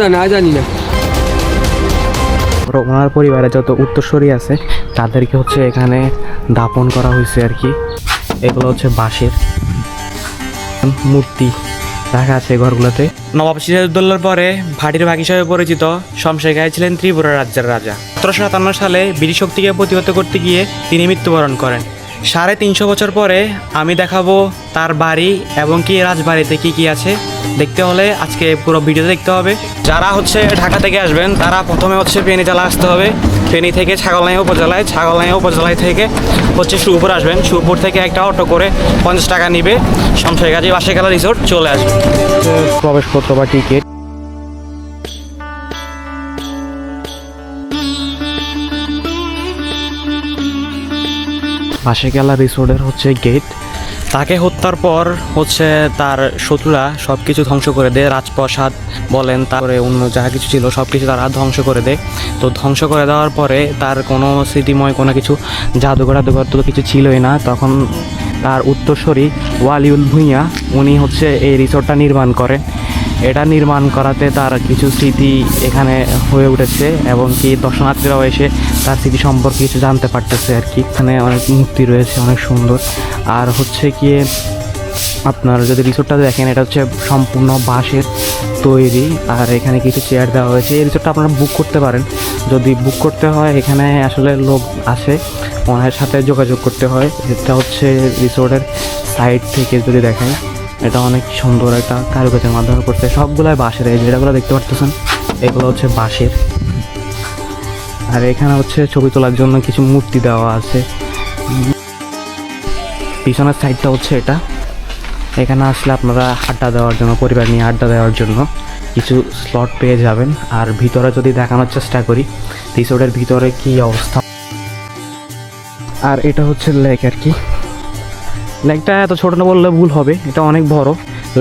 জানি না জানি না। ওর ওনার পরিবারে যত উত্তরসূরি আছে তাদেরকে হচ্ছে এখানে দাপন করা হয়েছে আর কি। এগুলো হচ্ছে বাঁশের মূর্তি রাখা আছে ঘরগুলোতে। নবাব সিরাজউদ্দৌলার পরে ভাটির ভাগ হিসাবে পরিচিত শমশের গায়ে ছিলেন ত্রিপুরা রাজ্যের রাজা। সতেরোশো সাতান্ন সালে ব্রিটিশ শক্তিকে প্রতিহত করতে গিয়ে তিনি মৃত্যুবরণ করেন। সাড়ে তিনশো বছর পরে আমি দেখাবো তার বাড়ি এবং কি রাজবাড়িতে কি কি আছে। দেখতে হলে আজকে পুরো ভিডিও দেখতে হবে। যারা হচ্ছে ঢাকা থেকে আসবেন, তারা প্রথমে হচ্ছে ফেনী জেলা আসতে হবে। ফেনী থেকে ছাগলনাই উপজেলায় ছাগলনাই উপজেলায় থেকে হচ্ছে সুপুর আসবেন। সুপুর থেকে একটা অটো করে পঞ্চাশ টাকা নিবে। শমশের গাজী বাসেখালা রিসোর্ট চলে আসবে। প্রবেশপত্র বা টিকিট বাসেখালা রিসোর্টের হচ্ছে গেট তাকে হত্যার পর হচ্ছে তার শত্রুরা সব কিছু ধ্বংস করে দেয়। রাজপ্রসাদ বলেন, তারপরে অন্য যা কিছু ছিল সব কিছু তারা ধ্বংস করে দেয়। তো ধ্বংস করে দেওয়ার পরে তার কোনো স্মৃতিময় কোনো কিছু, জাদুঘর জাদুঘর তো কিছু ছিলই না। তখন তার উত্তরসূরি ওয়ালিউল ভুঁইয়া, উনি হচ্ছে এই রিসোর্টটা নির্মাণ করেন। এটা নির্মাণ করাতে তার কিছু স্মৃতি এখানে হয়ে উঠেছে এবং কি দর্শনার্থীরাও এসে তার স্মৃতি সম্পর্কে কিছু জানতে পারতেছে আর কি। এখানে অনেক মূর্তি রয়েছে, অনেক সুন্দর। আর হচ্ছে গিয়ে আপনার যদি রিসোর্টটা দেখেন, এটা হচ্ছে সম্পূর্ণ বাঁশের তৈরি। আর এখানে কিছু চেয়ার দেওয়া হয়েছে। এই রিসোর্টটা আপনারা বুক করতে পারেন। যদি বুক করতে হয়, এখানে আসলে লোক আসে, ওনার সাথে যোগাযোগ করতে হয়। এটা হচ্ছে রিসোর্টের সাইড থেকে যদি দেখায় এটা অনেক সুন্দর একটা কারুকাজের মাধ্যমে করতে। সবগুলাই বাঁশের, এই যেটাগুলো দেখতে পারতেছেন, এগুলো হচ্ছে বাঁশের। আর এখানে হচ্ছে ছবি তোলার জন্য কিছু মূর্তি দেওয়া আছে। পিছনের সাইডটা হচ্ছে এটা। এখানে আসলে আপনারা আড্ডা দেওয়ার জন্য, পরিবার নিয়ে আড্ডা দেওয়ার জন্য কিছু স্লট পেয়ে যাবেন। আর ভিতরে যদি দেখানোর চেষ্টা করি রিসোর্টের ভিতরে কি অবস্থা? আর এটা হচ্ছে লেক আর কি। লেকটা এত ছোট না বললে ভুল হবে, এটা অনেক বড়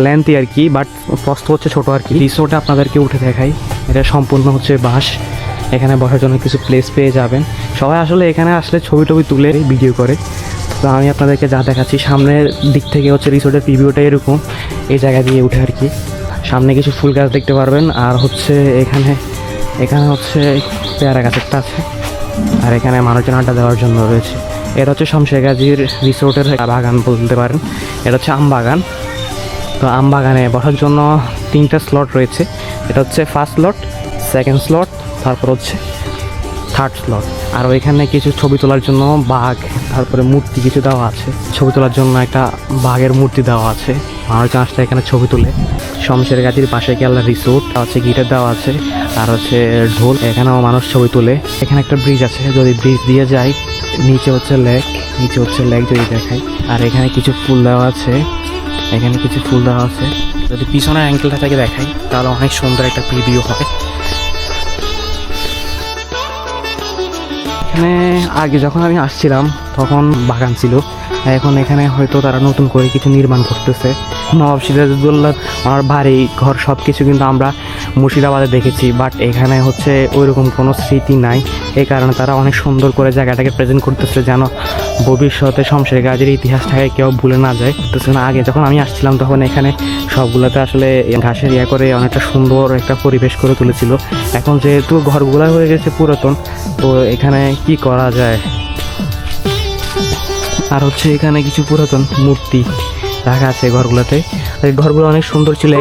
লেন্থই আর কি বাট প্রস্থ হচ্ছে ছোট আর কি। রিসোর্টে আপনাদেরকে উঠে দেখাই, এটা সম্পূর্ণ হচ্ছে বাঁশ, এখানে বসার জন্য কিছু প্লেস পেয়ে যাবেন। সবাই আসলে এখানে আসলে ছবি টবি তুলে ভিডিও করে। তো আমি আপনাদেরকে যা দেখাচ্ছি, সামনের দিক থেকে হচ্ছে রিসোর্টের রিভিউটা এরকম, এই জায়গা দিয়ে উঠে আর কি। সামনে কিছু ফুল গাছ দেখতে পারবেন, আর হচ্ছে এখানে এখানে হচ্ছে পেয়ারা গাছ একটা আছে, আর এখানে মানুষজন আড্ডা দেওয়ার জন্য রয়েছে। এটা হচ্ছে শমশের গাজীর রিসোর্টের বাগান বলতে পারেন। এটা হচ্ছে আম বাগান। তো আম বাগানে বসার জন্য তিনটা স্লট রয়েছে। এটা হচ্ছে ফার্স্ট স্লট সেকেন্ড স্লট তারপর হচ্ছে থার্ড স্লট আর ওইখানে কিছু ছবি তোলার জন্য বাঘ, তারপরে মূর্তি কিছু দেওয়া আছে। ছবি তোলার জন্য একটা বাঘের মূর্তি দেওয়া আছে। মানুষজন আসলে এখানে ছবি তুলে। শমশের গাছির পাশে গেলে রিসোর্ট? হচ্ছে গিটার দেওয়া আছে। আর হচ্ছে ঢোল, এখানেও মানুষ ছবি তুলে। এখানে একটা ব্রিজ আছে। যদি ব্রিজ দিয়ে যায় নিচে হচ্ছে লেক নিচে হচ্ছে লেক যদি দেখাই। আর এখানে কিছু ফুল দেওয়া আছে। এখানে কিছু ফুল দেওয়া আছে। যদি পিছনের অ্যাঙ্কেলটা থেকে দেখাই, তাহলে অনেক সুন্দর একটা প্রিভিউ হবে। এখানে আগে যখন আমি আসছিলাম, তখন বাগান ছিল। এখন এখানে হয়তো তারা নতুন করে কিছু নির্মাণ করতেছে। নবাব সিরাজউদ্দৌল্লা আমার বাড়ি, ঘর সব কিছু কিন্তু আমরা মুর্শিদাবাদে দেখেছি বাট এখানে হচ্ছে ওইরকম কোনো স্মৃতি নাই। এই কারণে তারা অনেক সুন্দর করে জায়গাটাকে প্রেজেন্ট করতেছে, যেন ভবিষ্যতে শমশের গাজের ইতিহাসটাকে কেউ ভুলে না যায়। করতেছে না আগে যখন আমি আসছিলাম, তখন এখানে সবগুলোতে আসলে ঘাসের ইয়া করে অনেকটা সুন্দর একটা পরিবেশ করে তুলেছিল। এখন যেহেতু ঘরগুলো হয়ে গেছে পুরাতন, তো এখানে কি করা যায়? আর হচ্ছে এখানে কিছু পুরাতন মূর্তি রাখা আছে ঘরগুলোতে। ঘরগুলো অনেক সুন্দর ছিল।